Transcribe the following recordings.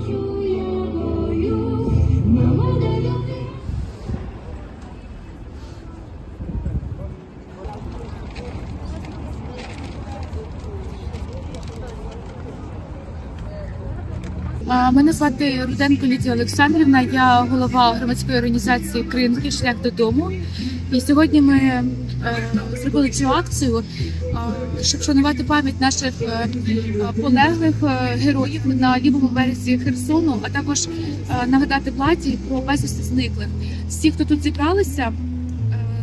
you. Мене звати Руденко Лідія Олександрівна. Я голова громадської організації Кринки Шлях додому. І сьогодні ми е, зробили цю акцію, е, щоб вшанувати пам'ять наших е, полеглих героїв на лівому березі Херсону, а також нагадати владі про безвісти зниклих. Всі, хто тут зібралися,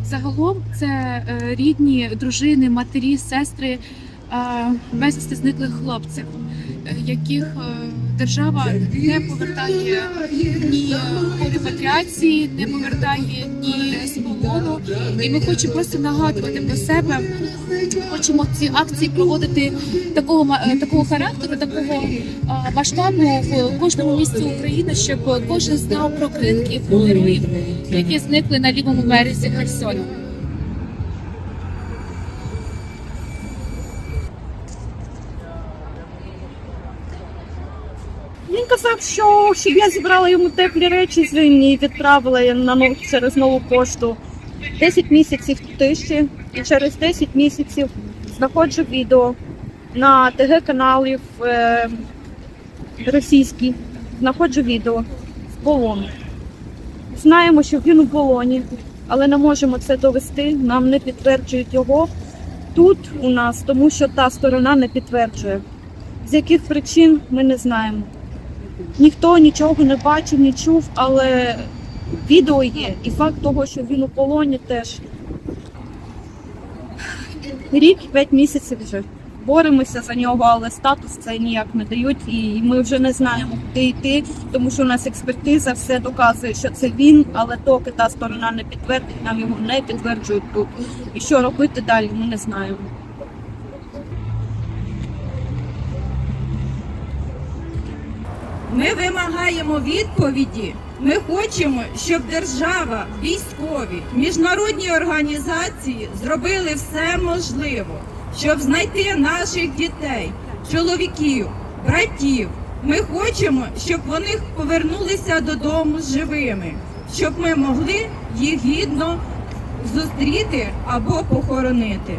загалом це рідні, дружини, матері, сестри безвісти зниклих хлопців, яких держава не повертає ні репатріації, не повертає ні з полону. І ми хочемо просто нагадувати про себе. Хочемо ці акції проводити такого е, такого характеру, такого масштабу в кожному місті України, щоб кожен знав про кринки, про героїв, які зникли на лівому березі Херсону. Він казав, що я зібрала йому теплі речі зимні і відправила на через нову пошту. 10 місяців тиші, і через 10 місяців знаходжу відео на ТГ каналів е, російські. Знаходжу відео з полону. Знаємо, що він у полоні, але не можемо це довести. Нам не підтверджують його тут у нас, тому що та сторона не підтверджує. З яких причин ми не знаємо. Ніхто нічого не бачив, не чув, але відео є. І факт того, що він у полоні теж. Рік п'ять місяців вже. Боремося за нього, але статус це ніяк не дають, і ми вже не знаємо, куди йти, тому що у нас експертиза все доказує, що це він, але доки та сторона не підтвердить, нам його не підтверджують тут. І що робити далі, ми не знаємо. Ми вимагаємо відповіді. Ми хочемо, щоб держава, військові, міжнародні організації зробили все можливе, щоб знайти наших дітей, чоловіків, братів. Ми хочемо, щоб вони повернулися додому живими, щоб ми могли їх гідно зустріти або похоронити.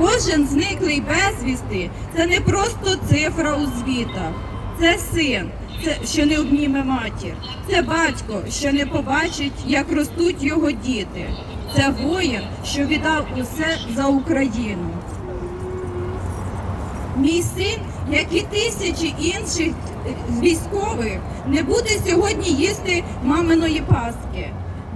Кожен зниклий безвісти це не просто цифра у звітах, це син, це що не обніме матір, це батько, що не побачить, як ростуть його діти. Це воїн, що віддав усе за Україну. Мій син, як і тисячі інших е, військових, не буде сьогодні їсти маминої паски.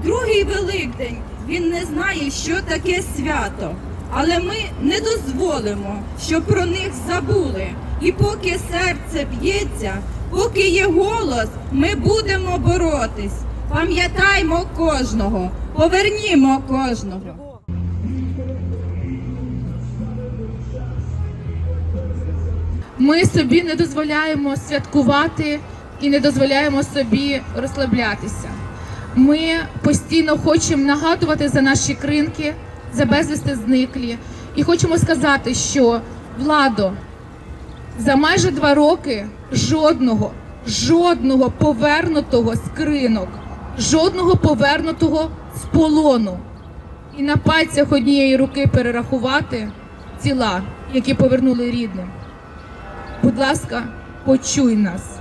Другий Великдень він не знає, що таке свято. Але ми не дозволимо, щоб про них забули. І поки серце б'ється, поки є голос, ми будемо боротись. Пам'ятаймо кожного, повернімо кожного. Ми собі не дозволяємо святкувати і не дозволяємо собі розслаблятися. Ми постійно хочемо нагадувати за наші кринки, за безвісти зниклі. І хочемо сказати, що владо за майже два роки жодного, жодного повернутого з кринок, жодного повернутого з полону. І на пальцях однієї руки перерахувати тіла, які повернули рідним. Будь ласка, почуй нас.